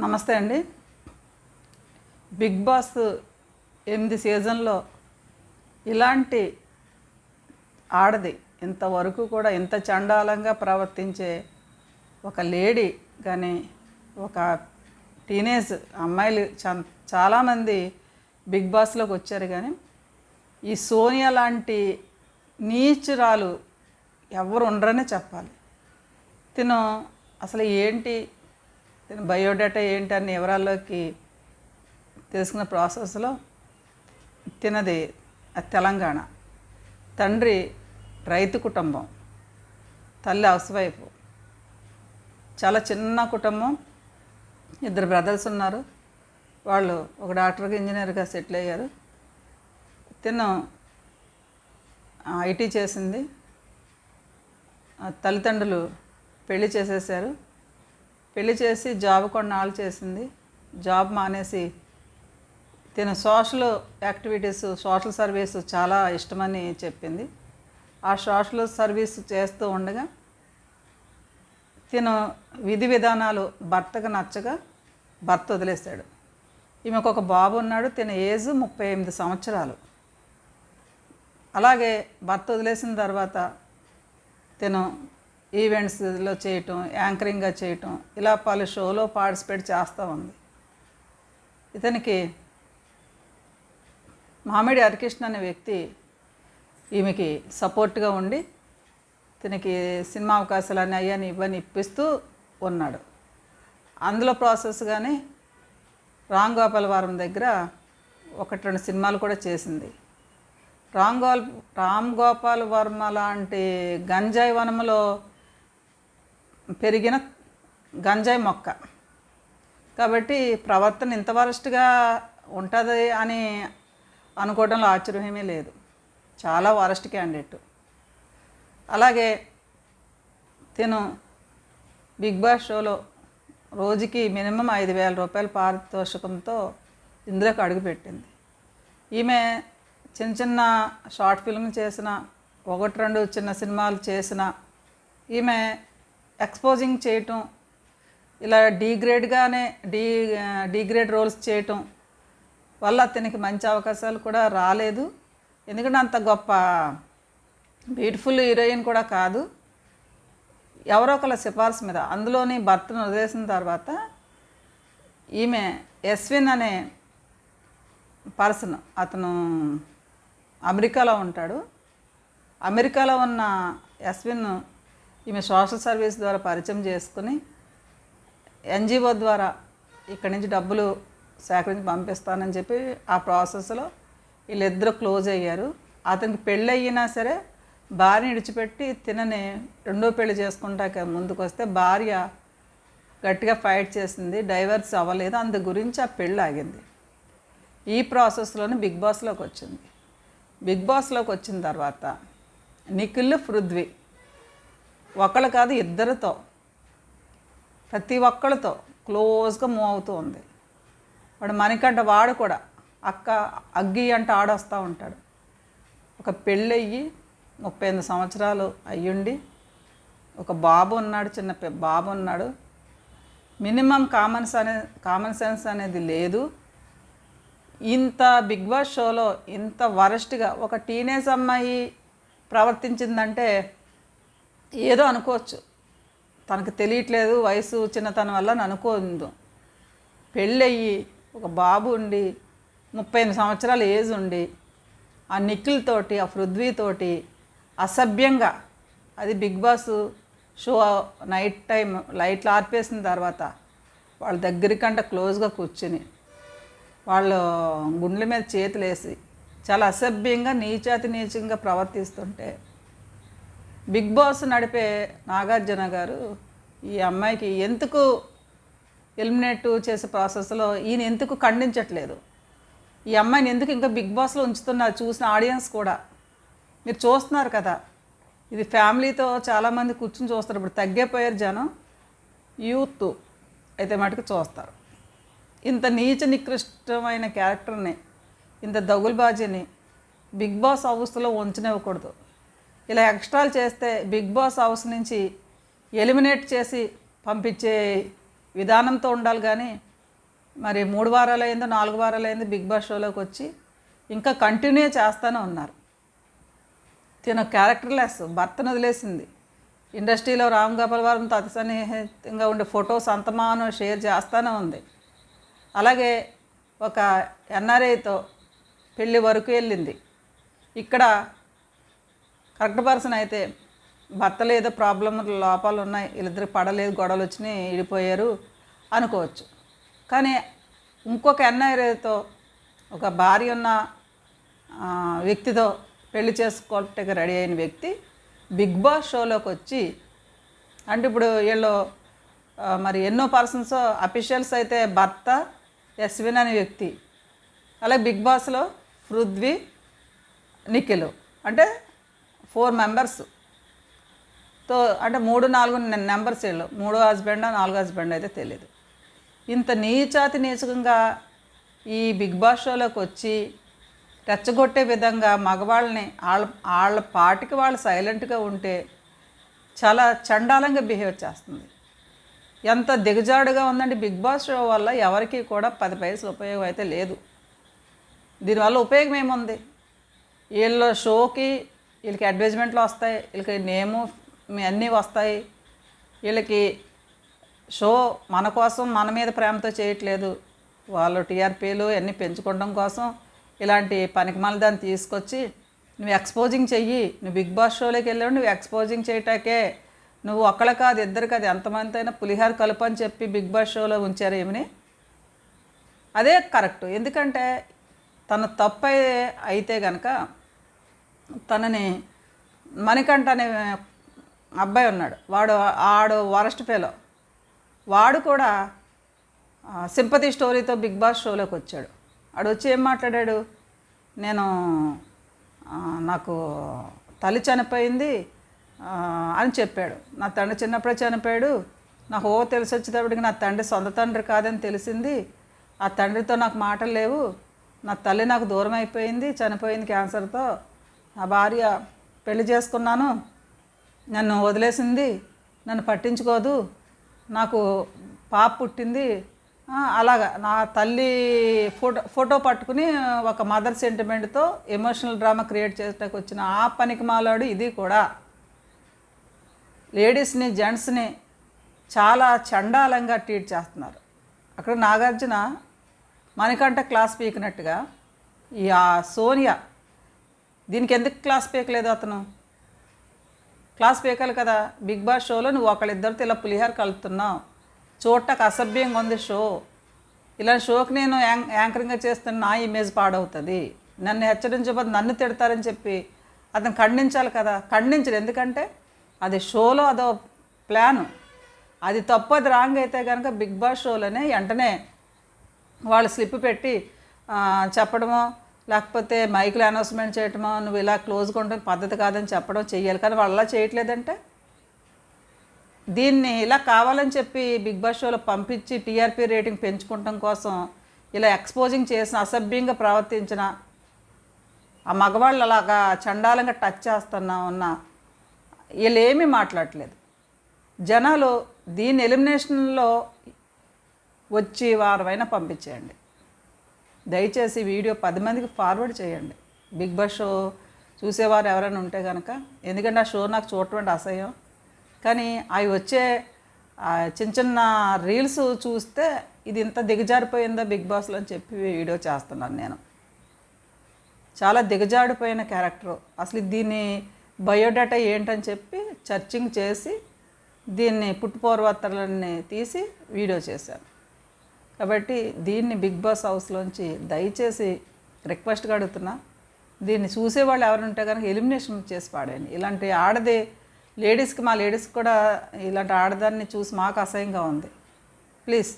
నమస్తే అండి. Big boss ఎనిమిది సీజన్లో ఇలాంటి ఆడది ఇంతవరకు కూడా ఇంత చండాలంగా ప్రవర్తించే ఒక లేడీ కానీ ఒక టీనేజ్ అమ్మాయిలు చా- చాలామంది బిగ్ బాస్లోకి వచ్చారు కానీ ఈ సోనియా లాంటి నీచురాలు ఎవరు ఉండరనే చెప్పాలి. తిను అసలు ఏంటి తిన బయోడేటా ఏంటి అన్ని వివరాల్లోకి తెలుసుకున్న ప్రాసెస్లో తినది తెలంగాణ. తండ్రి రైతు కుటుంబం తల్లి హౌస్ వైఫ్. చాలా చిన్న కుటుంబం. ఇద్దరు బ్రదర్స్ ఉన్నారు. వాళ్ళు ఒక డాక్టర్గా ఇంజనీర్గా సెటిల్ అయ్యారు. తిను ఐటీ చేసింది. తల్లిదండ్రులు పెళ్ళి చేసేసారు. పెళ్ళి చేసి జాబ్ కొన్నాళ్ళు చేసింది. జాబ్ మానేసి తిన సోషల్ యాక్టివిటీస్ సోషల్ సర్వీస్ చాలా ఇష్టమని చెప్పింది. ఆ సోషల్ సర్వీస్ చేస్తూ ఉండగా తిను విధి విధానాలు భర్తకు నచ్చగా భర్త వదిలేశాడు. ఈమెకు ఒక బాబు ఉన్నాడు తిన ఏజ్ ముప్పై ఎనిమిది సంవత్సరాలు. అలాగే భర్త వదిలేసిన తర్వాత తిను ఈవెంట్స్లో చేయటం యాంకరింగ్గా చేయటం ఇలా పలు షోలో పార్టిసిపేట్ చేస్తూ ఉంది. ఇతనికి మామిడి హరికృష్ణ అనే వ్యక్తి ఈమెకి సపోర్ట్గా ఉండి ఇతనికి సినిమా అవకాశాలు అయ్యాని ఇవ్వని ఇప్పిస్తూ ఉన్నాడు. అందులో ప్రాసెస్ కానీ రామ్ గోపాల్ వారం దగ్గర ఒకటి రెండు సినిమాలు కూడా చేసింది. రామ్ గోల్ రామ్ గోపాల్ వర్మ లాంటి గంజాయి వనములో పెరిగిన గంజాయి మొక్క. కాబట్టి ప్రవర్తన ఇంత వరస్ట్గా ఉంటుంది అని అనుకోవడంలో ఆశ్చర్యమేమీ లేదు. చాలా వరస్ట్ క్యాండిడేట్. అలాగే తిను బిగ్ బాస్ షోలో రోజుకి మినిమం ఐదు వేల రూపాయల పారితోషికంతో ఇందులోకి అడుగుపెట్టింది ఈమె చిన్న చిన్న షార్ట్ ఫిల్మ్ చేసిన ఒకటి రెండు చిన్న సినిమాలు చేసిన ఈమె ఎక్స్పోజింగ్ చేయటం ఇలా డీగ్రేడ్గానే డీ డీగ్రేడ్ రోల్స్ చేయటం వల్ల అతనికి మంచి అవకాశాలు కూడా రాలేదు. ఎందుకంటే అంత గొప్ప బ్యూటిఫుల్ హీరోయిన్ కూడా కాదు. ఎవరో ఒకళ్ళ సిఫార్సు మీద అందులోని భర్తను వదిలేసిన తర్వాత ఈమె ఎస్విన్ అనే పర్సన్ అతను అమెరికాలో ఉంటాడు. అమెరికాలో ఉన్న ఎస్విన్ ఈమె సోషల్ సర్వీస్ ద్వారా పరిచయం చేసుకుని ఎన్జిఓ ద్వారా ఇక్కడి నుంచి డబ్బులు సేకరించి పంపిస్తానని చెప్పి ఆ ప్రాసెస్లో వీళ్ళిద్దరూ క్లోజ్ అయ్యారు. అతనికి పెళ్ళి అయినా సరే భార్యని విడిచిపెట్టి తినని రెండో పెళ్ళి చేసుకుంటాక ముందుకు వస్తే భార్య గట్టిగా ఫైట్ చేసింది డైవర్స్ అవ్వలేదు. అందు గురించి ఆ పెళ్ళి ఆగింది. ఈ ప్రాసెస్లోనే బిగ్ బాస్లోకి వచ్చింది. బిగ్ బాస్లోకి వచ్చిన తర్వాత నిఖిల్ పృథ్వీ ఒకళ్ళు కాదు ఇద్దరితో ప్రతి ఒక్కళ్ళతో క్లోజ్గా మూవ్ అవుతూ ఉంది. వాడు మణికంఠ వాడు కూడా అక్క అగ్గి అంటే ఆడొస్తూ ఉంటాడు. ఒక పెళ్ళయ్యి ముప్పై ఎనిమిది సంవత్సరాలు అయ్యుండి ఒక బాబు ఉన్నాడు చిన్న బాబు ఉన్నాడు. మినిమం కామన్స్ అనే కామన్ సెన్స్ అనేది లేదు. ఇంత బిగ్ బాస్ షోలో ఇంత వరస్ట్గా ఒక టీనేజ్ అమ్మాయి ప్రవర్తించిందంటే ఏదో అనుకోవచ్చు. తనకు తెలియట్లేదు వయసు చిన్నతనం వల్ల అని అనుకోదు పెళ్ళయ్యి ఒక బాబు ఉండి ముప్పై ఎనిమిది సంవత్సరాల ఏజ్ ఉండి ఆ నిఖిల్తోటి ఆ పృథ్వీతోటి అసభ్యంగా అది Big Boss show night time లైట్లు ఆర్పేసిన తర్వాత వాళ్ళ దగ్గరికంటే క్లోజ్గా కూర్చుని వాళ్ళు గుండెల మీద చేతులేసి చాలా అసభ్యంగా నీచాతి నీచంగా ప్రవర్తిస్తుంటే బిగ్ బాస్ నడిపే నాగార్జున గారు ఈ అమ్మాయికి ఎందుకు ఎలిమినేట్ చేసే ప్రాసెస్లో ఈయన ఎందుకు ఖండించట్లేదు? ఈ అమ్మాయిని ఎందుకు ఇంకా బిగ్ బాస్లో ఉంచుతున్నారు? చూసిన ఆడియన్స్ కూడా. మీరు చూస్తున్నారు కదా ఇది ఫ్యామిలీతో చాలామంది కూర్చుని చూస్తారు. ఇప్పుడు తగ్గిపోయారు జనం యూత్ అయితే మటుకు చూస్తారు. ఇంత నీచ నికృష్టమైన క్యారెక్టర్ని ఇంత దగులుబాజీని బిగ్ బాస్ హౌస్లో ఉంచనివ్వకూడదు. ఇలా ఎక్స్ట్రాలు చేస్తే బిగ్ బాస్ హౌస్ నుంచి ఎలిమినేట్ చేసి పంపించే విధానంతో ఉండాలి కానీ మరి మూడు వారాలు అయిందో నాలుగు వారాలు అయిందో బిగ్ బాస్ షోలోకి వచ్చి ఇంకా కంటిన్యూ చేస్తూనే ఉన్నారు. తిన క్యారెక్టర్లెస్ భర్తను వదిలేసింది. ఇండస్ట్రీలో రామ్ గోపాల్ వర్మతో అతి సన్నిహితంగా ఉండే ఫొటోస్ అంతమానం షేర్ చేస్తూనే ఉంది. అలాగే ఒక ఎన్ఆర్ఐతో పెళ్ళి వరకు వెళ్ళింది. ఇక్కడ కరెక్ట్ పర్సన్ అయితే భర్తలు ఏదో ప్రాబ్లం లోపాలు ఉన్నాయి వీళ్ళిద్దరు పడలేదు గొడవలు వచ్చినాయి విడిపోయారు అనుకోవచ్చు. కానీ ఇంకొక ఎన్ఐతో ఒక భార్య ఉన్న వ్యక్తితో పెళ్ళి చేసుకోవటానికి రెడీ అయిన వ్యక్తి బిగ్ బాస్ షోలోకి వచ్చి అంటే ఇప్పుడు వీళ్ళు మరి ఎన్నో పర్సన్స్ అఫీషియల్స్ అయితే భర్త యశ్విన్ అనే వ్యక్తి అలాగే బిగ్ బాస్లో పృథ్వీ నిఖిల్. అంటే ఫోర్ మెంబర్స్. తో అంటే మూడు నాలుగు నెంబర్స్ వీళ్ళు మూడో హస్బెండ్ నాలుగో హస్బెండ్ అయితే తెలియదు. ఇంత నీచాతి నీచకంగా ఈ బిగ్ బాస్ షోలోకి వచ్చి రెచ్చగొట్టే విధంగా మగవాళ్ళని వాళ్ళ వాళ్ళ పాటికి వాళ్ళు సైలెంట్గా ఉంటే చాలా చండాలంగా బిహేవ్ చేస్తుంది. ఎంత దిగజాడుగా ఉందంటే బిగ్ బాస్ షో వల్ల ఎవరికి కూడా పది పైసలు ఉపయోగం అయితే లేదు. దీనివల్ల ఉపయోగం ఏముంది? వీళ్ళ షోకి వీళ్ళకి అడ్వర్టైజ్మెంట్లు వస్తాయి వీళ్ళకి నేము అన్నీ వస్తాయి. వీళ్ళకి షో మన కోసం మన మీద ప్రేమతో చేయట్లేదు. వాళ్ళు టీఆర్పీలు అన్నీ పెంచుకోవడం కోసం ఇలాంటి పనికిమాల దాన్ని తీసుకొచ్చి నువ్వు ఎక్స్పోజింగ్ చెయ్యి. నువ్వు బిగ్ బాస్ షోలోకి వెళ్ళావు నువ్వు ఎక్స్పోజింగ్ చేయటాకే నువ్వు ఒక్కళ్ళ కాదు ఇద్దరు కాదు ఎంతమంది అయినా పులిహార కలుపు అని చెప్పి బిగ్ బాస్ షోలో ఉంచారు ఏమని? అదే కరెక్ట్. ఎందుకంటే తన తప్పు అయితే కనుక తనని మణికంఠ అనే అబ్బాయి ఉన్నాడు. వాడు ఆడు వరస్ట్ ఫెలో. వాడు కూడా సింపతి స్టోరీతో బిగ్ బాస్ షోలోకి వచ్చాడు. ఆడు వచ్చి ఏం మాట్లాడాడు? నేను నాకు తల్లి చనిపోయింది అని చెప్పాడు. నా తండ్రి చిన్నప్పుడే చనిపోయాడు. నాకు ఓ తెలిసి వచ్చేటప్పటికి నా తండ్రి సొంత తండ్రి కాదని తెలిసింది. ఆ తండ్రితో నాకు మాటలు లేవు. నా తల్లి నాకు దూరం అయిపోయింది చనిపోయింది క్యాన్సర్తో. నా భార్య పెళ్ళి చేసుకున్నాను. నన్ను వదిలేసింది. నన్ను పట్టించుకోదు. నాకు పాప పుట్టింది. అలాగా. నా తల్లి ఫోటో ఫోటో పట్టుకుని ఒక మదర్ సెంటిమెంట్తో ఎమోషనల్ డ్రామా క్రియేట్ చేయడానికి వచ్చిన ఆ పనికి మాలాడు ఇది కూడా. లేడీస్ని జెంట్స్ని చాలా చండాలంగా ట్రీట్ చేస్తున్నారు. అక్కడ నాగార్జున మణికంఠ క్లాస్ పీకినట్టుగా ఈ ఆ సోనియా దీనికి ఎందుకు క్లాస్ పీకలేదు అతను? క్లాస్ పీకాలి కదా. బిగ్ బాస్ షోలో నువ్వు ఒకళ్ళిద్దరితో ఇలా పులిహార కలుపుతున్నావు. చూడటానికి అసభ్యంగా ఉంది షో. ఇలా షోకి నేను యాంక్ యాంకరింగ్గా చేస్తున్న నా ఇమేజ్ పాడవుతుంది. నన్ను హెచ్చరించబోదు నన్ను తిడతారని చెప్పి అతను ఖండించాలి కదా. ఖండించరు. ఎందుకంటే అది షోలో అదో ప్లాను. అది తప్పు అది రాంగ్ అయితే కనుక బిగ్ బాస్ షోలోనే వెంటనే వాళ్ళు స్లిప్ పెట్టి చెప్పడమో లేకపోతే మైకులు అనౌన్స్మెంట్ చేయటమో నువ్వు ఇలా క్లోజ్గా ఉంటుంది పద్ధతి కాదని చెప్పడం చెయ్యాలి. కానీ వాళ్ళు అలా చేయట్లేదంటే? దీన్ని ఇలా కావాలని చెప్పి బిగ్ బాస్ షోలో పంపించి టీఆర్పీ రేటింగ్ పెంచుకోవటం కోసం ఇలా ఎక్స్పోజింగ్ చేసిన అసభ్యంగా ప్రవర్తించిన ఆ మగవాళ్ళు అలాగా చండాలంగా టచ్ చేస్తున్నా ఉన్న వీళ్ళు ఏమీ జనాలు దీని ఎలిమినేషన్లో వచ్చి వారమైనా పంపించేయండి. దయచేసి వీడియో పది మందికి ఫార్వర్డ్ చేయండి. బిగ్ బాస్ షో చూసేవారు ఎవరైనా ఉంటే కనుక ఎందుకంటే ఆ షో నాకు చూడటం అసహ్యం. కానీ అవి వచ్చే చిన్న చిన్న రీల్స్ చూస్తే ఇది ఇంత దిగజారిపోయిందో బిగ్ బాస్లో అని చెప్పి వీడియో చేస్తున్నాను నేను. చాలా దిగజాడిపోయిన క్యారెక్టర్ అసలు దీన్ని బయోడేటా ఏంటని చెప్పి చర్చింగ్ చేసి దీన్ని పుట్టుపూర్వత్తలన్నీ తీసి వీడియో చేశాను. కాబట్టి దీన్ని బిగ్ బాస్ హౌస్లోంచి దయచేసి రిక్వెస్ట్గా అడుగుతున్నా దీన్ని చూసేవాళ్ళు ఎవరుంటే కనుక ఎలిమినేషన్ చేసి పాడేయండి. ఇలాంటి ఆడది లేడీస్కి మా లేడీస్కి కూడా ఇలాంటి ఆడదాన్ని చూసి మాకు అసహ్యంగా ఉంది. ప్లీజ్.